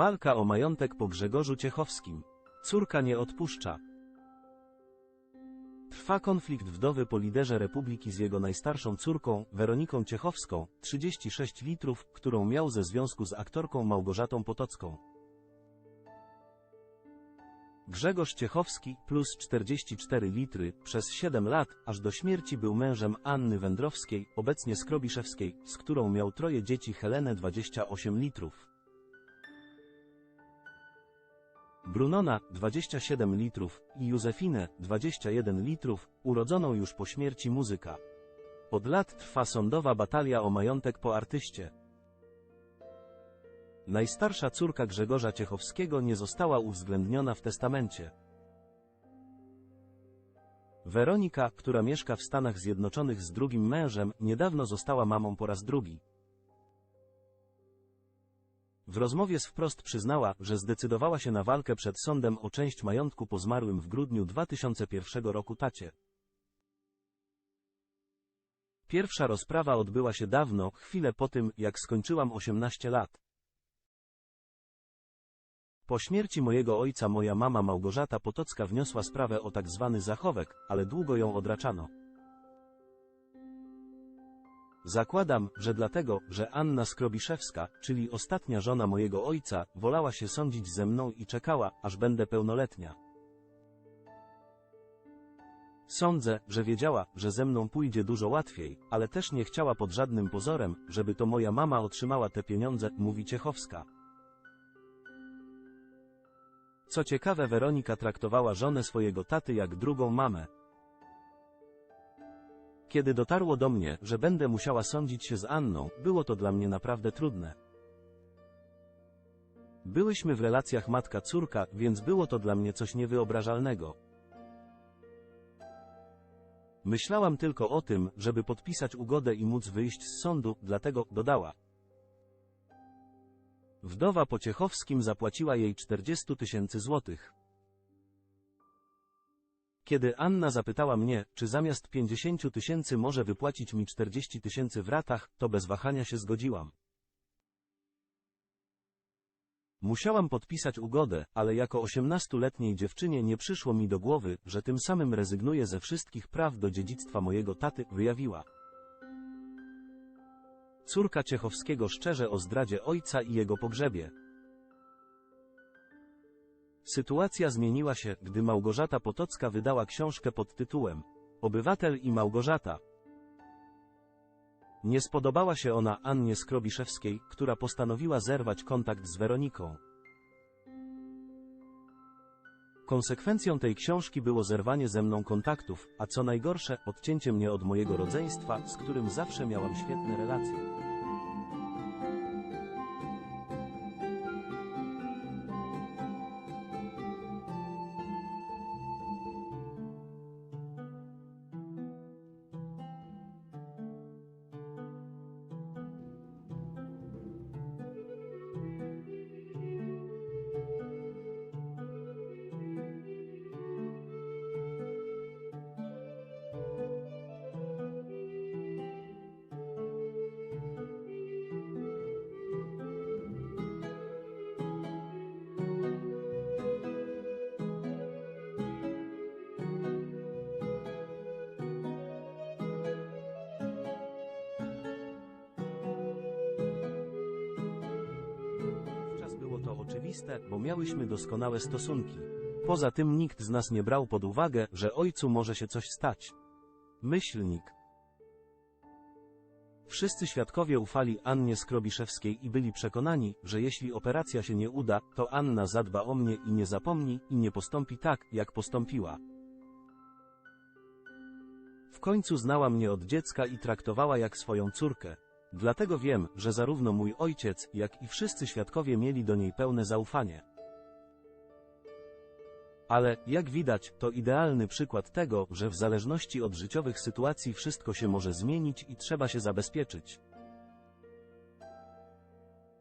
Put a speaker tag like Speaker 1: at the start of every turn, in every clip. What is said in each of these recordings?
Speaker 1: Walka o majątek po Grzegorzu Ciechowskim. Córka nie odpuszcza. Trwa konflikt wdowy po liderze Republiki z jego najstarszą córką, Weroniką Ciechowską, 36 litrów, którą miał ze związku z aktorką Małgorzatą Potocką. Grzegorz Ciechowski, plus 44 litry, przez 7 lat, aż do śmierci był mężem Anny Wędrowskiej, obecnie Skrobiszewskiej, z którą miał troje dzieci Helenę 28 litrów. Brunona, 27 litrów, i Józefinę, 21 litrów, urodzoną już po śmierci muzyka. Od lat trwa sądowa batalia o majątek po artyście. Najstarsza córka Grzegorza Ciechowskiego nie została uwzględniona w testamencie. Weronika, która mieszka w Stanach Zjednoczonych z drugim mężem, niedawno została mamą po raz drugi. W rozmowie z Wprost przyznała, że zdecydowała się na walkę przed sądem o część majątku po zmarłym w grudniu 2001 roku tacie. Pierwsza rozprawa odbyła się dawno, chwilę po tym, jak skończyłam 18 lat. Po śmierci mojego ojca moja mama Małgorzata Potocka wniosła sprawę o tak zwany zachowek, ale długo ją odraczano. Zakładam, że dlatego, że Anna Skrobiszewska, czyli ostatnia żona mojego ojca, wolała się sądzić ze mną i czekała, aż będę pełnoletnia. Sądzę, że wiedziała, że ze mną pójdzie dużo łatwiej, ale też nie chciała pod żadnym pozorem, żeby to moja mama otrzymała te pieniądze, mówi Ciechowska. Co ciekawe Weronika traktowała żonę swojego taty jak drugą mamę. Kiedy dotarło do mnie, że będę musiała sądzić się z Anną, było to dla mnie naprawdę trudne. Byłyśmy w relacjach matka-córka, więc było to dla mnie coś niewyobrażalnego. Myślałam tylko o tym, żeby podpisać ugodę i móc wyjść z sądu, dlatego, dodała. Wdowa po Ciechowskim zapłaciła jej 40 tysięcy złotych. Kiedy Anna zapytała mnie, czy zamiast 50 tysięcy może wypłacić mi 40 tysięcy w ratach, to bez wahania się zgodziłam. Musiałam podpisać ugodę, ale jako 18-letniej dziewczynie nie przyszło mi do głowy, że tym samym rezygnuję ze wszystkich praw do dziedzictwa mojego taty, wyjawiła. Córka Ciechowskiego szczerze o zdradzie ojca i jego pogrzebie. Sytuacja zmieniła się, gdy Małgorzata Potocka wydała książkę pod tytułem Obywatel i Małgorzata. Nie spodobała się ona Annie Skrobiszewskiej, która postanowiła zerwać kontakt z Weroniką. Konsekwencją tej książki było zerwanie ze mną kontaktów, a co najgorsze, odcięcie mnie od mojego rodzeństwa, z którym zawsze miałam świetne relacje. Oczywiste, bo miałyśmy doskonałe stosunki. Poza tym nikt z nas nie brał pod uwagę, że ojcu może się coś stać. Myślnik. Wszyscy świadkowie ufali Annie Skrobiszewskiej i byli przekonani, że jeśli operacja się nie uda, to Anna zadba o mnie i nie zapomni, i nie postąpi tak, jak postąpiła. W końcu znała mnie od dziecka i traktowała jak swoją córkę. Dlatego wiem, że zarówno mój ojciec, jak i wszyscy świadkowie mieli do niej pełne zaufanie. Ale, jak widać, to idealny przykład tego, że w zależności od życiowych sytuacji wszystko się może zmienić i trzeba się zabezpieczyć.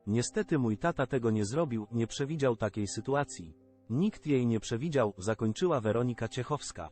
Speaker 1: Niestety mój tata tego nie zrobił, nie przewidział takiej sytuacji. Nikt jej nie przewidział, zakończyła Weronika Ciechowska.